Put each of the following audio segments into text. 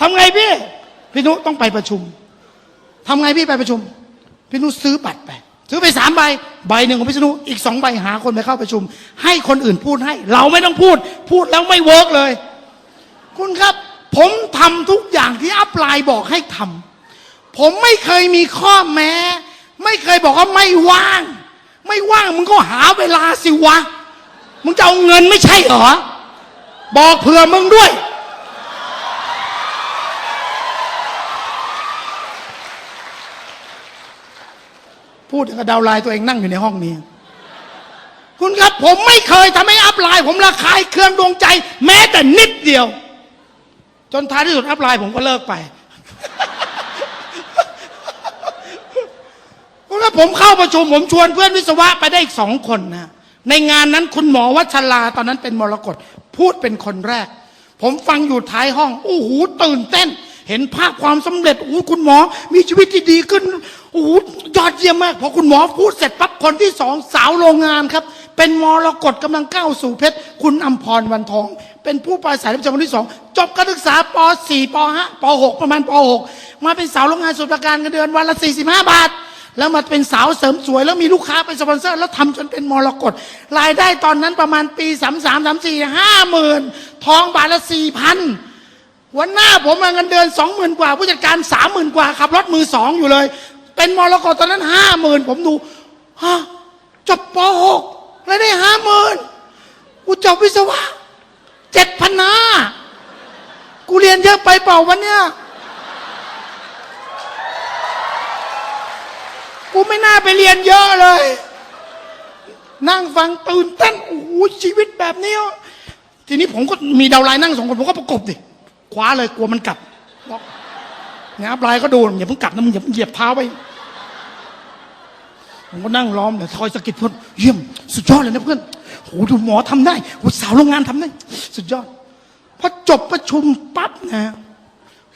ทำไงพี่ พี่นุต้องไปประชุมทำไงพี่ไปประชุม พี่นุซื้อบัตรไป ซื้อไปสามใบ ใบหนึ่งของพี่นุอีกสองใบหาคนไปเข้าประชุม ให้คนอื่นพูดให้ เราไม่ต้องพูด พูดแล้วไม่เวิร์กเลย คุณครับ ผมทำทุกอย่างที่อัพไลน์บอกให้ทำผมไม่เคยมีข้อแม้ ไม่เคยบอกว่าไม่ว่าง ไม่ว่างมึงก็หาเวลาสิวะ มึงจะเอาเงินไม่ใช่เหรอ บอกเผื่อมึงด้วย พูดกับดาวไลน์ตัวเองนั่งอยู่ในห้องนี้ คุณครับผมไม่เคยทำให้อัพไลน์ผมระคายเครื่องดวงใจ แม้แต่นิดเดียว จนท้ายที่สุดอัพไลน์ผมก็เลิกไปคุณครับผมเข้าประชุมผมชวนเพื่อนวิศวะไปได้อีกสองคนนะในงานนั้นคุณหมอวัชราตอนนั้นเป็นมรกตพูดเป็นคนแรก ผมฟังอยู่ท้ายห้องโอ้โหตื่นเต้น เห็นภาพความสำเร็จโอ้คุณหมอมีชีวิตที่ดีขึ้น อ้ยอดเยี่ยมมากพอคุณหมอพูดเสร็จปั๊บคนที่สองสาวโรงงานครับ เป็นมรกตกำลังก้าวสู่เพชร คุณอัมพรวันทอง เป็นผู้ปราศัยรับเชิญคนที่สองจบการศึกษาป .4 ป .5 ป .6 ประมาณป .6 มาเป็นสาวโรงงานสุดประการเงินเดือนวันละ 45 บาท แล้วมาเป็นสาวเสริมสวย แล้วมีลูกค้าเป็นสปอนเซอร์ แล้วทำจนเป็นมรกตรายได้ตอนนั้นประมาณปีสามสามสามสี่ห้าหมื่นทองบาทละสี่พันวันหน้าผมมาเงินเดือนสองหมื่นกว่าผู้จัดการสามหมื่นกว่าขับรถมือสองอยู่เลย เป็นมรกตตอนนั้นห้าหมื่นผมดูฮะจบปหกรายได้ห้าหมื่นกูจบวิศวะเจ็ดพันห้ากูเรียนเยอะไปเปล่าวันเนี้ยกูไม่น่าไปเรียนเยอะเลย นั่งฟังตื่นเต้นโอ้โหชีวิตแบบนี้ ทีนี้ผมก็มีดาวไลน์นั่งสองคนผมก็ประกบดิคว้าเลยกลัวมันกลับบอก นี่ยอัพไลน์ก็โดนอย่าเพิ่งกลับนะมึงอย่าเหยียบเท้าไปผมก็นั่งล้อมเดี๋ยวคอยสะกิดเพื่อนเยี่ยมสุดยอดเลยนะเพื่อนโหดูหมอทำได้โหสาวโรงงานทำได้ สุดยอดพอจบประชุมปั๊บนะ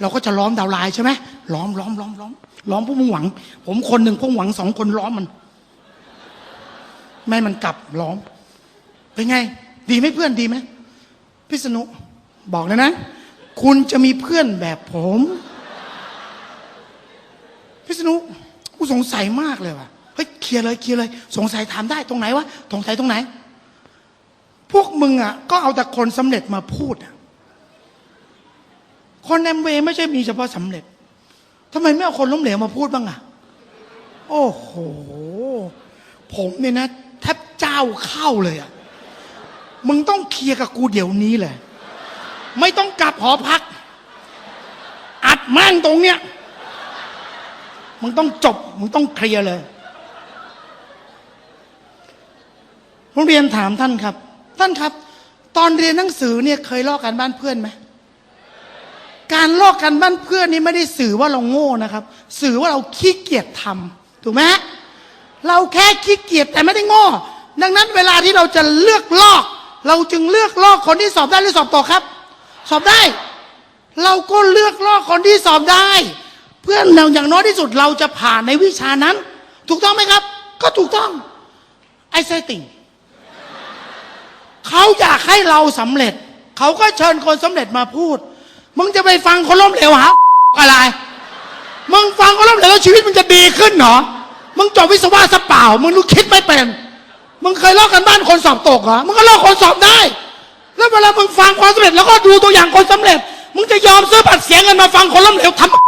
เราก็จะล้อมดาวไลน์ใช่ไหมล้อมล้อมล้อมล้อมล้อมพวกมึงหวัง ผมคนหนึ่งพวกหวังสองคนล้อมมัน ไม่มันกลับล้อม เป็นไง ดีไหมเพื่อนดีไหมพิษณุบอกเลยนะ คุณจะมีเพื่อนแบบผม พิษณุกูสงสัยมากเลยว่ะเฮ้ยเคลียร์เลยเคลียร์เลย สงสัยถามได้ตรงไหนวะสงสัยตรงไหน พวกมึงอะ ก็เอาแต่คนสำเร็จมาพูดอะคนแอมเวย์ไม่ใช่มีเฉพาะสำเร็จทำไมไม่เอาคนล้มเหลวมาพูดบ้างอะ โอ้โห ผมเนี่ยนะแทบเจ้าเข้าเลยอะมึงต้องเคลียร์กับกูเดี๋ยวนี้เลย ไม่ต้องกลับหอพัก อัดแม่งตรงเนี้ย มึงต้องจบ มึงต้องเคลียร์เลยผมเรียนถามท่านครับ ท่านครับ ตอนเรียนหนังสือเนี่ยเคยลอกการบ้านเพื่อนไหมการลอกกันบ้านเพื่อนนี่ไม่ได้สื่อว่าเราโง่นะครับ สื่อว่าเราขี้เกียจทำถูกไหมเราแค่ขี้เกียจแต่ไม่ได้โง่ ดังนั้นเวลาที่เราจะเลือกลอก เราจึงเลือกลอกคนที่สอบได้หรือสอบตกครับ สอบได้ เราก็เลือกลอกคนที่สอบได้ เพื่อนเราอย่างน้อยที่สุดเราจะผ่านในวิชานั้น ถูกต้องไหมครับ ก็ถูกต้องไอ้ไซติ่งเขาอยากให้เราสำเร็จ เขาก็เชิญคนสำเร็จมาพูด มึงจะไปฟังคนล้มเหลวหาอะไร มึงฟังคนล้มเหลวแล้วชีวิตมึงจะดีขึ้นเหรอ มึงจบวิศวะสเปล่า มึงรู้คิดไม่เป็น มึงเคยลอกกันบ้านคนสอบตกเหรอ มึงก็ลอกคนสอบได้ แล้วเวลามึงฟังความสำเร็จแล้วก็ดูตัวอย่างคนสำเร็จ มึงจะยอมซื้อบัตรเสียเงินมาฟังคนล้มเหลวทำไ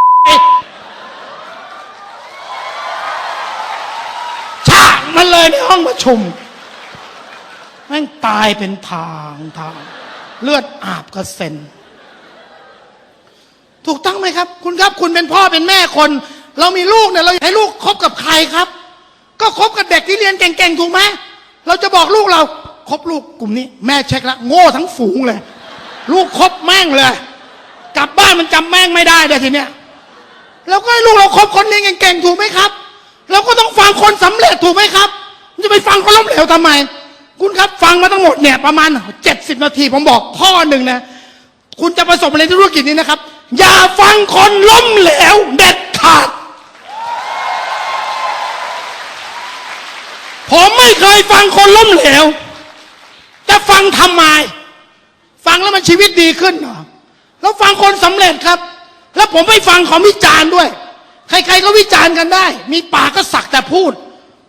มันเลยในห้องประชุมแม่งตายเป็นทางทาง เลือดอาบกระเซ็น ถูกต้องไหมครับ คุณครับ คุณเป็นพ่อเป็นแม่คน เรามีลูกเนี่ยเราให้ลูกคบกับใครครับ ก็คบกับเด็กที่เรียนเก่งๆถูกไหมเราจะบอกลูกเราคบลูกกลุ่มนี้ แม่เช็คแล้วโง่ทั้งฝูงเลย ลูกคบแม่งเลยกลับบ้านมันจำแม่งไม่ได้เลยทีเนี้ยเราก็ให้ลูกเราคบคนเรียนเก่งๆถูกไหมครับ เราก็ต้อง ฟังคนสำเร็จถูกไหมครับจะไปฟังคนล้มเหลวทำไม คุณครับฟังมาทั้งหมดเนี่ยประมาณเจ็ดสิบนาทีผมบอกข้อหนึ่งนะ คุณจะประสบในธุรกิจนี้นะครับ อย่าฟังคนล้มเหลวเด็ดขาด ผมไม่เคยฟังคนล้มเหลว จะฟังทำไม ฟังแล้วมันชีวิตดีขึ้นเหรอแล้วฟังคนสำเร็จครับ แล้วผมไม่ฟังเขาวิจารณ์ด้วย ใครๆก็วิจารณ์กันได้ มีปากก็สักแต่พูด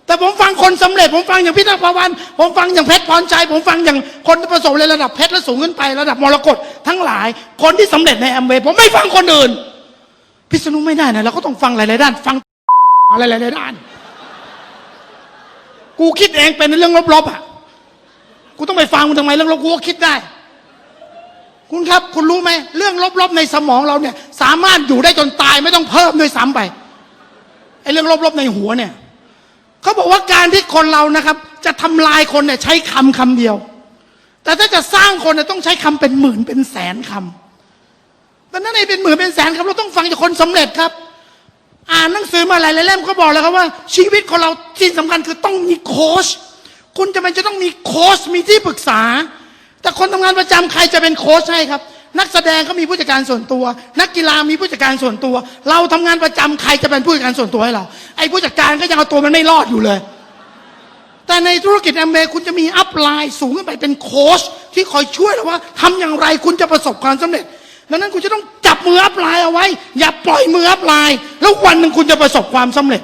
แต่ผมฟังคนสำเร็จ ผมฟังอย่างพี่นักพวัน ผมฟังอย่างเพชรพรชัย ผมฟังอย่างคนประสบในระดับเพชรและสูงขึ้นไประดับมรกตทั้งหลาย คนที่สำเร็จในแอมเวย์ผมไม่ฟังคนอื่น พิษณุไม่ได้นะเราก็ต้องฟังหลายๆด้าน ฟังอะไรหลายๆด้าน กูคิดเองเป็นเรื่องลบๆอะ กูต้องไปฟังมึงทำไมเรื่องลบกูก็คิดได้ คุณครับ คุณรู้ไหมเรื่องลบๆในสมองเราเนี่ย สามารถอยู่ได้จนตายไม่ต้องเพิ่มด้วยซ้ำไปไอ้เรื่องลบๆในหัวเนี่ยเขาบอกว่าการที่คนเรานะครับ จะทำลายคนเนี่ยใช้คำคำเดียว แต่ถ้าจะสร้างคนเนี่ยต้องใช้คำเป็นหมื่นเป็นแสนคำดังนั้นไอ้เป็นหมื่นเป็นแสนคำเราต้องฟังจากคนสำเร็จครับ อ่านหนังสือมาหลายเล่มเขาบอกแล้วครับว่า ชีวิตของเราที่สำคัญคือต้องมีโค้ชคุณจะเป็นจะต้องมีโค้ชมีที่ปรึกษา แต่คนทำงานประจำใครจะเป็นโค้ชให้ครับ นักแสดงเขามีผู้จัดการส่วนตัว นักกีฬามีผู้จัดการส่วนตัว เราทำงานประจำใครจะเป็นผู้จัดการส่วนตัวให้เราไอ้ผู้จัดการก็ยังเอาตัวมันไม่รอดอยู่เลย แต่ในธุรกิจแอมเบย์คุณจะมีอัพไลน์สูงขึ้นไปเป็นโค้ชที่คอยช่วยเราว่าทำอย่างไรคุณจะประสบความสำเร็จดังนั้นคุณจะต้องจับมืออัพไลน์เอาไว้ อย่าปล่อยมืออัพไลน์แล้ววันหนึ่งคุณจะประสบความสำเร็จ